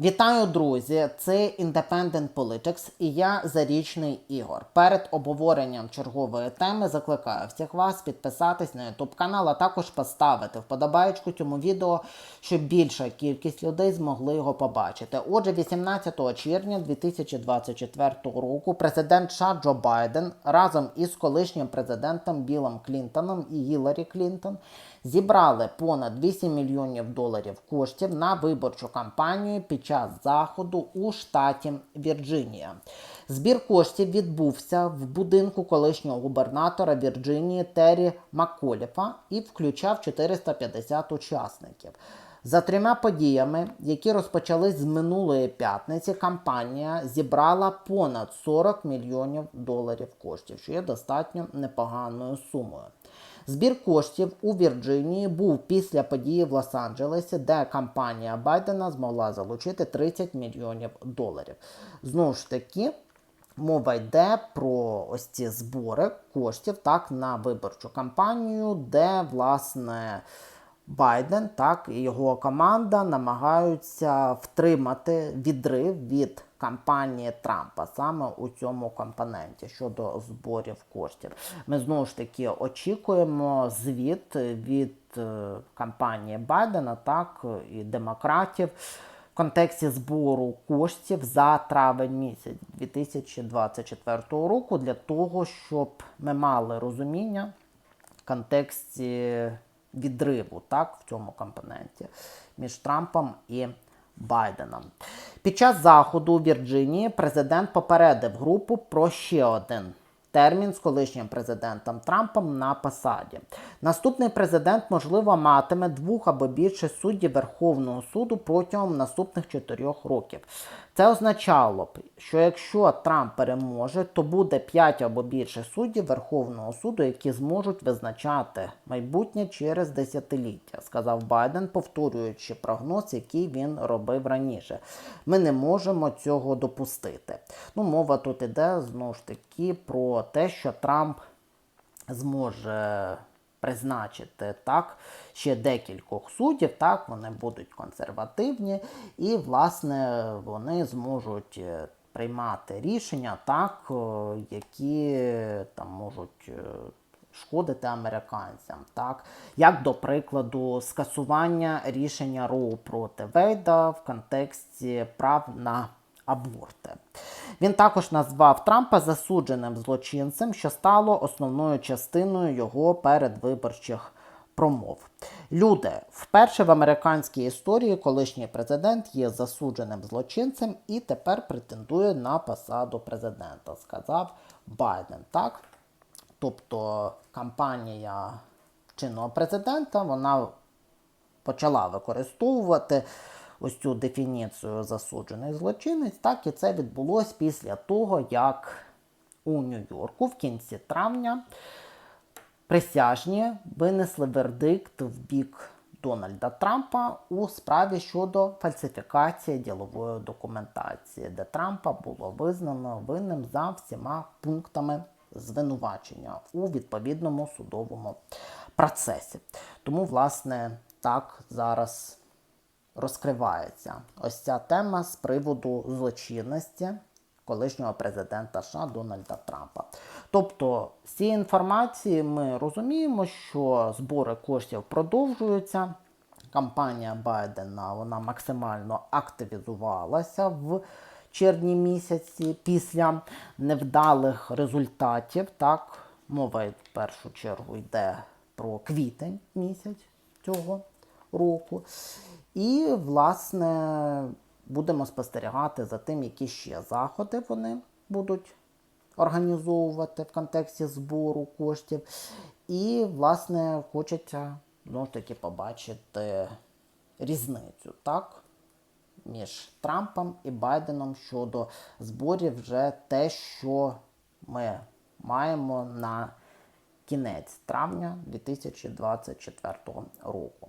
Вітаю, друзі! Це Independent Politics і я Зарічний Ігор. Перед обговоренням чергової теми закликаю всіх вас підписатись на YouTube канал, а також поставити вподобаєчку цьому відео, щоб більша кількість людей змогли його побачити. Отже, 18 червня 2024 року президент США Джо Байден разом із колишнім президентом Білом Клінтоном і Гіларі Клінтон зібрали понад 8 мільйонів доларів коштів на виборчу кампанію під час заходу у штаті Вірджинія. Збір коштів відбувся в будинку колишнього губернатора Вірджинії Террі Макколіфа і включав 450 учасників. За трьома подіями, які розпочались з минулої п'ятниці, кампанія зібрала понад 40 мільйонів доларів коштів, що є достатньо непоганою сумою. Збір коштів у Вірджинії був після події в Лос-Анджелесі, де кампанія Байдена змогла залучити 30 мільйонів доларів. Знову ж таки, мова йде про ось ці збори коштів так на виборчу кампанію, де власне. Байден, так і його команда намагаються втримати відрив від кампанії Трампа саме у цьому компоненті щодо зборів коштів. Ми знову ж таки очікуємо звіт від е, кампанії Байдена, так і демократів. В контексті збору коштів за травень місяць 2024 року для того, щоб ми мали розуміння в контексті відриву так, в цьому компоненті між Трампом і Байденом. Під час заходу у Вірджинії президент попередив групу про ще один термін з колишнім президентом Трампом на посаді. Наступний президент, можливо, матиме двох або більше суддів Верховного суду протягом наступних чотирьох років. Це означало б, що якщо Трамп переможе, то буде 5 або більше суддів Верховного суду, які зможуть визначати майбутнє через десятиліття, сказав Байден, повторюючи прогноз, який він робив раніше. Ми не можемо цього допустити. Ну, мова тут іде знову ж таки про те, що Трамп зможе призначити так ще декількох суддів, так вони будуть консервативні, і, власне, вони зможуть е, приймати рішення, так, е, які там можуть. е, Шкодити американцям, так як до прикладу, скасування рішення Роу проти Вейда в контексті прав на аборти. Він також назвав Трампа засудженим злочинцем, що стало основною частиною його передвиборчих промов. Люди, вперше в американській історії колишній президент є засудженим злочинцем і тепер претендує на посаду президента, сказав Байден. Так? Тобто кампанія чинного президента вона почала використовувати ось цю дефініцію засуджений злочинець, так і це відбулося після того, як у Нью-Йорку в кінці травня присяжні винесли вердикт в бік Дональда Трампа у справі щодо фальсифікації ділової документації, де Трампа було визнано винним за всіма пунктами звинувачення у відповідному судовому процесі. Тому, власне, так зараз розкривається ось ця тема з приводу злочинності колишнього президента США Дональда Трампа. Тобто, з цієї інформації ми розуміємо, що збори коштів продовжуються. Кампанія Байдена вона максимально активізувалася в червні місяці після невдалих результатів. Так, мова в першу чергу йде про квітень місяць цього року. І, власне, будемо спостерігати за тим, які ще заходи вони будуть організовувати в контексті збору коштів. І, власне, хочеться знову ж таки побачити різницю, так? Між Трампом і Байденом щодо зборів вже те, що ми маємо на кінець травня 2024 року.